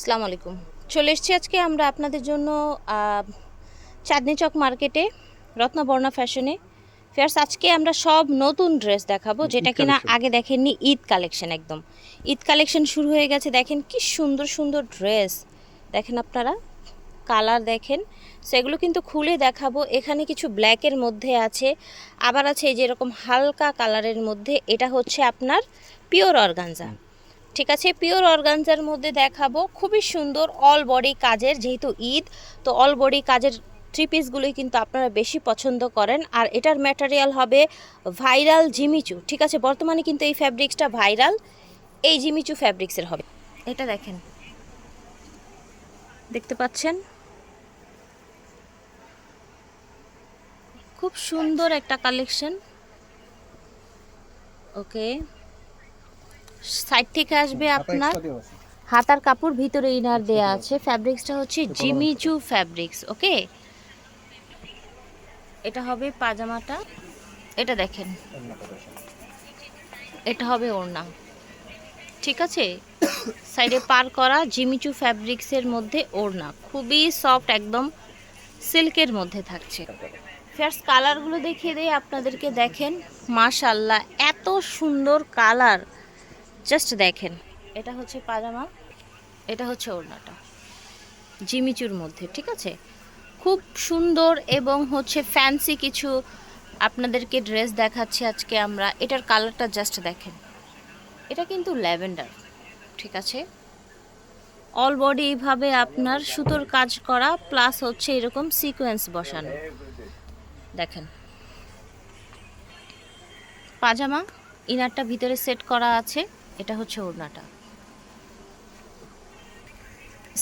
আসসালামু আলাইকুম। চলে এসেছি আজকে আমরা আপনাদের জন্য চাঁদনি চক মার্কেটে রত্নবর্ণা ফ্যাশনে ফেয়ার্স আজকে আমরা সব নতুন ড্রেস দেখাবো যেটা কিনা. আগে দেখেননি ঈদ কালেকশন একদম। ঈদ কালেকশন শুরু হয়ে গেছে দেখেন কি সুন্দর সুন্দর ড্রেস দেখেন আপনারা কালার দেখেন। সেগুলো কিন্তু খুলে দেখাবো। এখানে কিছু ব্ল্যাকের মধ্যে আছে আবার আছে এই যে হালকা কালারের মধ্যে এটা হচ্ছে আপনার পিওর অর্গানজা ঠিক আছে পিওর অর্গানজার মধ্যে দেখাবো। খুবই সুন্দর অল বডি কাজের, যেহেতু ঈদ, তো অল বডি কাজের থ্রি পিসগুলোই কিন্তু আপনারা বেশি পছন্দ করেন। আর এটার ম্যাটেরিয়াল হবে ভাইরাল জিমিচু ঠিক আছে? বর্তমানে কিন্তু এই ফ্যাব্রিক্সটা ভাইরাল এই জিমিচু ফ্যাব্রিক্সের হবে। এটা দেখেন। দেখতে পাচ্ছেন? খুব সুন্দর একটা কালেকশন ওকে সাইড থেকে আসবে আপনার হাতার কাপড় ভিতরে ইনার দেয়া আছে। ফ্যাব্রিক্সটা হচ্ছে জিমিচু ফ্যাব্রিক্স ওকে এটা হবে পাজামাটা। এটা দেখেন। এটা হবে ওড়না। ঠিক আছে? সাইডে পার করা জিমিচু ফ্যাব্রিক্সের মধ্যে ওড়না। খুবই সফট একদম সিল্কের মধ্যে থাকছে। ফেয়ার্স কালারগুলো দেখিয়ে দেই আপনাদেরকে। দেখেন মাশাল্লাহ এত সুন্দর কালার জাস্ট দেখেন, এটা হচ্ছে পাজামা, এটা হচ্ছে ওড়নাটা। জিমিচুর মধ্যে, ঠিক আছে? খুব সুন্দর এবং হচ্ছে ফ্যান্সি কিছু আপনাদেরকে ড্রেস দেখাচ্ছি আজকে আমরা। এটার কালারটা জাস্ট দেখেন। এটা কিন্তু ল্যাভেন্ডার, ঠিক আছে? অল বডি এইভাবে আপনার সুতোর কাজ করা প্লাস হচ্ছে এরকম সিকোয়েন্স বসানো। দেখেন। পাজামা ইনারটা ভিতরে সেট করা আছে। এটা হচ্ছে ওড়নাটা।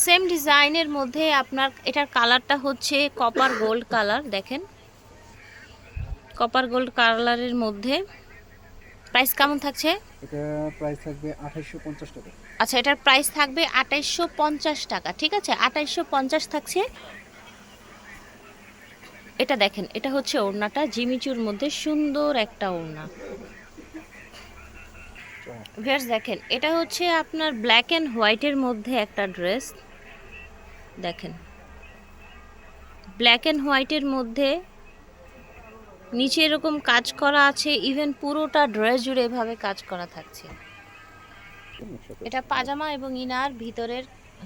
সেম ডিজাইনের মধ্যে আপনার এটার কালারটা হচ্ছে কপার গোল্ড কালার দেখেন। কপার গোল্ড কালারের মধ্যে প্রাইস কেমন থাকছে? এটা প্রাইস থাকবে আঠাইশশো পঞ্চাশ টাকা। আচ্ছা এটার প্রাইস থাকবে আঠাইশশো পঞ্চাশ টাকা ঠিক আছে? আঠাইশশো পঞ্চাশ থাকছে। এটা দেখেন এটা হচ্ছে ওড়নাটা জিমিচুর মধ্যে সুন্দর একটা ওড়না। ভিয়ার্স দেখেন, এটা হচ্ছে আপনার ব্ল্যাক অ্যান্ড হোয়াইটের মধ্যে একটা ড্রেস দেখেন ব্ল্যাক অ্যান্ড হোয়াইটের মধ্যে নিচে এরকম কাজ করা আছে ইভেন পুরোটা ড্রেস জুড়ে এভাবে কাজ করা থাকছে। এটা পাজামা এবং ইনার, ভিতরের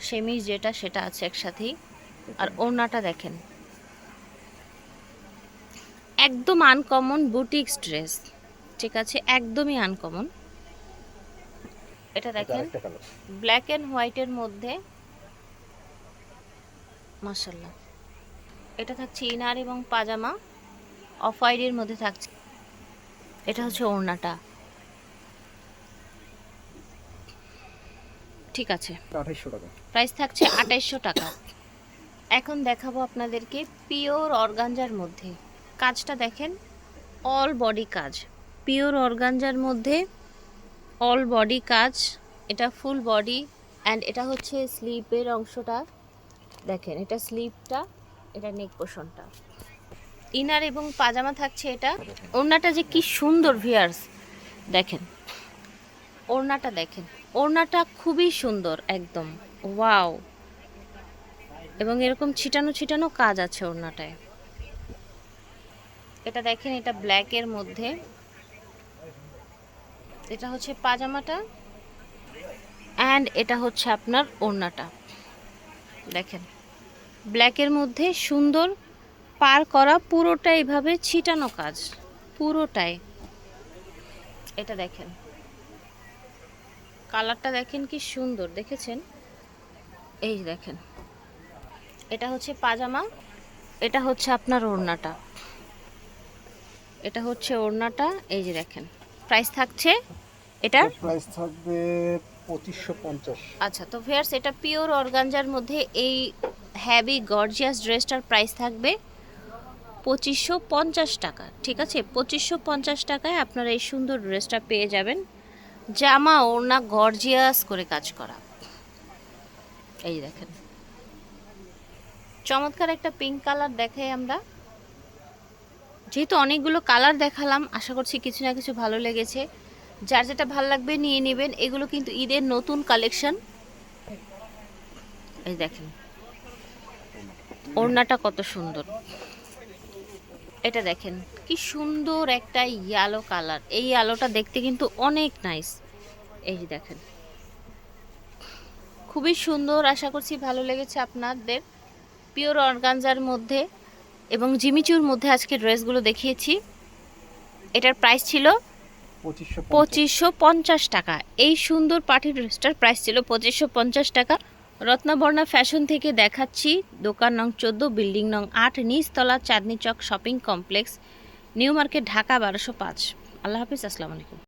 সেমিজ যেটা, সেটা আছে একসাথেই। আর ওড়নাটা দেখেন, একদম আনকমন বুটিক্স ড্রেস ঠিক আছে? একদমই আনকমন এটা দেখেন। ব্ল্যাক অ্যান্ড হোয়াইটের মধ্যে মাসাল্লাহ এটা থাকছে ইনার এবং পাজামা। অফ হোয়াইটের মধ্যে থাকছে। এটা হচ্ছে ওড়নাটা। ঠিক আছে। টাকা। প্রাইস থাকছে আঠাইশশো টাকা। এখন দেখাবো আপনাদেরকে পিওর অর্গানজার মধ্যে। কাজটা দেখেন অল বডি কাজ। পিওর অর্গানজার মধ্যে অল বডি কাজ, এটা ফুল বডি অ্যান্ড এটা হচ্ছে স্লিপের অংশটা। দেখেন, এটা স্লিপটা এটা নেক পোষণটা ইনার এবং পাজামা থাকছে এটা। ওড়নাটা যে কি সুন্দর ভিয়ার্স দেখেন, ওড়নাটা দেখেন। ওড়নাটা খুবই সুন্দর, একদম। ওয়াও এবং এরকম ছিটানো ছিটানো কাজ আছে ওড়নাটায়। এটা দেখেন, এটা ব্ল্যাকের মধ্যে। এটা হচ্ছে পাজামাটা অ্যান্ড এটা হচ্ছে আপনার ওড়নাটা। দেখেন ব্ল্যাকের মধ্যে সুন্দর পার করা পুরোটা এইভাবে ছিটানো কাজ, পুরোটাই। এটা দেখেন, কালারটা দেখেন কি সুন্দর, দেখেছেন? এই দেখেন, এটা হচ্ছে পাজামা, এটা হচ্ছে আপনার ওড়নাটা। এটা হচ্ছে ওড়নাটা, এই যে দেখেন প্রাইস থাকছে এটার? প্রাইস থাকবে পঁচিশশো পঞ্চাশ। আচ্ছা তো ফেয়ার্স এটা পিওর অর্গানজার মধ্যে এই হ্যাভি গর্জিয়াস ড্রেসটার প্রাইস থাকবে পঁচিশশো পঞ্চাশ টাকা ঠিক আছে? পঁচিশশো পঞ্চাশ টাকায় আপনারা এই সুন্দর ড্রেসটা পেয়ে যাবেন। জামা ওড়না গর্জিয়াস করে কাজ করা। এই দেখেন। চমৎকার একটা পিঙ্ক কালার দেখাই আমরা। যেহেতু অনেকগুলো কালার দেখালাম আশা করছি কিছু না কিছু ভালো লেগেছে। যার যেটা ভালো লাগবে নিয়ে নেবেন। এগুলো কিন্তু ঈদের নতুন কালেকশন এই দেখেন। ওড়নাটা কত সুন্দর। এটা দেখেন, কি সুন্দর একটা ইয়ালো কালার এই আলোটা দেখতে কিন্তু অনেক নাইস এই দেখেন। খুবই সুন্দর, আশা করছি ভালো লেগেছে আপনাদের। পিওর অর্গানজার মধ্যে এবং জিমিচুর মধ্যে আজকে ড্রেসগুলো দেখিয়েছি। এটার প্রাইস ছিল পঁচিশশো পঞ্চাশ টাকা। এই সুন্দর পার্টি ড্রেসটার প্রাইস ছিল পঁচিশশো পঞ্চাশ টাকা। রত্নবর্ণা ফ্যাশন থেকে দেখাচ্ছি, দোকান নং চোদ্দ বিল্ডিং নং আট, নিচতলা Chandni Chowk shopping complex New Market Dhaka বারোশো পাঁচ। আল্লাহ হাফিজ, আসসালামু আলাইকুম।